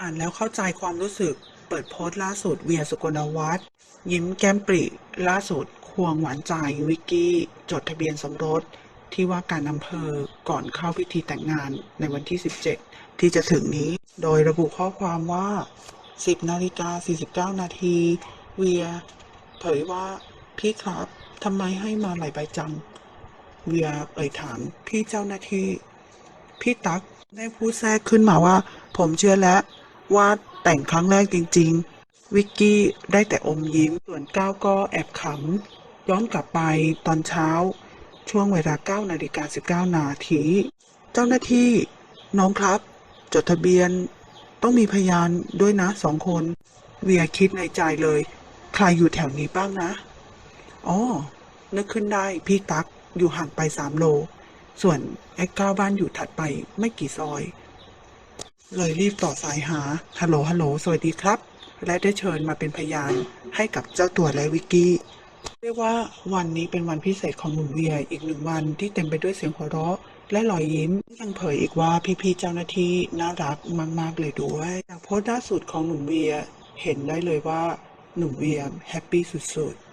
อ่านแล้วเข้าใจความรู้สึก เปิดโพสต์ล่าสุดเวียสุกลวัฒน์ยิ้มแก้มปริล่าสุด ควงหวานใจวิกกี้ จดทะเบียนสมรสที่ว่าการอำเภอก่อนเข้าพิธีแต่งงานในวันที่ 17 ที่จะถึงนี้ โดยระบุข้อความว่า 10นาฬิกา49 นาที เวีย เผยว่า พี่ครับทำไมให้มาหลายใบจัง เวียเอ่ยถามพี่เจ้าหน้าที่ พี่ตั๊กได้พูดแทรกขึ้นมาว่า ผมเชื่อแล้ว ว่าแต่งครั้งแรกจริง ๆ วิกกี้ได้แต่อมยิ้ม ส่วนก้าวก็แอบขำ ย้อนกลับไปตอนเช้า ช่วงเวลา9นาฬิกา19นาที เจ้าหน้าที่ น้องครับ จดทะเบียนต้องมีพยานด้วยนะสองคน เวียคิดในใจเลย ใครอยู่แถวนี้บ้างนะ อ๋อ นึกขึ้นได้พี่ตั๊กอยู่ห่างไปสามโล ส่วนไอ้ก้าวบ้านอยู่ถัดไปไม่กี่ซอย เลยรีบต่อสายหา ฮัลโหล ฮัลโหล สวัสดีครับ และได้เชิญมาเป็นพยานให้กับเจ้าตัวและวิกกี้ เรียกว่าวันนี้เป็นวันพิเศษของหนุ่มเวียอีกหนึ่งวันที่เต็มไปด้วยเสียงหัวเราะและรอยยิ้มยังเผยอีกว่าพี่ๆเจ้าหน้าที่น่ารักมากๆเลยด้วยจากโพสต์ล่าสุดของหนุ่มเวียเห็นได้เลยว่าหนุ่มเวียแฮปปี้สุดๆ